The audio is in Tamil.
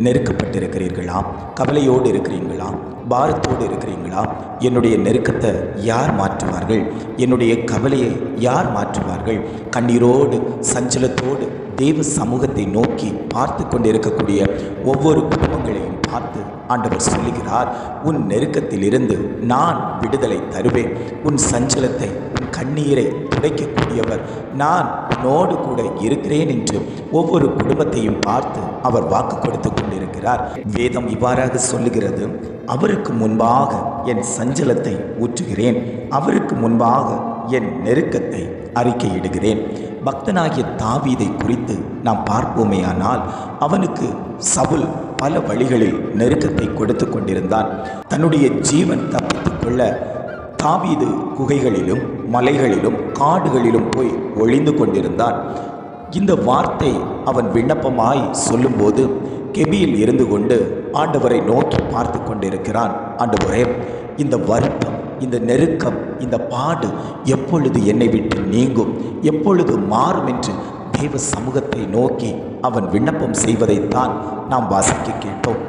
நெருக்கப்பட்டிருக்கிறீர்களா கவலையோடு இருக்கிறீங்களா பாரத்தோடு இருக்கிறீங்களா என்னுடைய நெருக்கத்தை யார் மாற்றுவார்கள்? என்னுடைய கவலையை யார் மாற்றுவார்கள்? கண்ணீரோடு சஞ்சலத்தோடு தேவ சமூகத்தை நோக்கி பார்த்து கொண்டிருக்கக்கூடிய ஒவ்வொரு குடும்பங்களையும் பார்த்து ஆண்டவர் சொல்லுகிறார் உன் நெருக்கத்திலிருந்து நான் விடுதலை தருவேன். உன் சஞ்சலத்தை உன் கண்ணீரை துடைக்கக்கூடியவர் நான் உன்னோடு கூட இருக்கிறேன் என்று ஒவ்வொரு குடும்பத்தையும் பார்த்து அவர் வாக்கு கொடுத்து கொண்டிருக்கிறார். வேதம் இவ்வாறாக சொல்லுகிறது அவருக்கு முன்பாக என் சஞ்சலத்தை ஊற்றுகிறேன். அவருக்கு முன்பாக என் நெருக்கத்தை அறிக்கையிடுகிறேன். பக்தனாகிய தாவீதை குறித்து நாம் பார்ப்போமேயானால் அவனுக்கு சவுல் பல வழிகளில் நெருக்கத்தை கொடுத்து கொண்டிருந்தான். தன்னுடைய ஜீவன் தப்பித்துக் கொள்ள தாவீது குகைகளிலும் மலைகளிலும் காடுகளிலும் போய் ஒளிந்து கொண்டிருந்தான். இந்த வார்த்தை அவன் விண்ணப்பமாய் சொல்லும்போது கெபியில் இருந்து கொண்டு ஆண்டவரை நோக்கி பார்த்து கொண்டிருக்கிறான். ஆண்டவரே இந்த வருத்தம் இந்த நெருக்கம் இந்த பாடு எப்பொழுது என்னை விட்டு நீங்கும்? எப்பொழுது மாறும் என்று தேவ சமூகத்தை நோக்கி அவன் விண்ணப்பம் செய்வதைத்தான் நாம் வாசிக்க கேட்டோம்.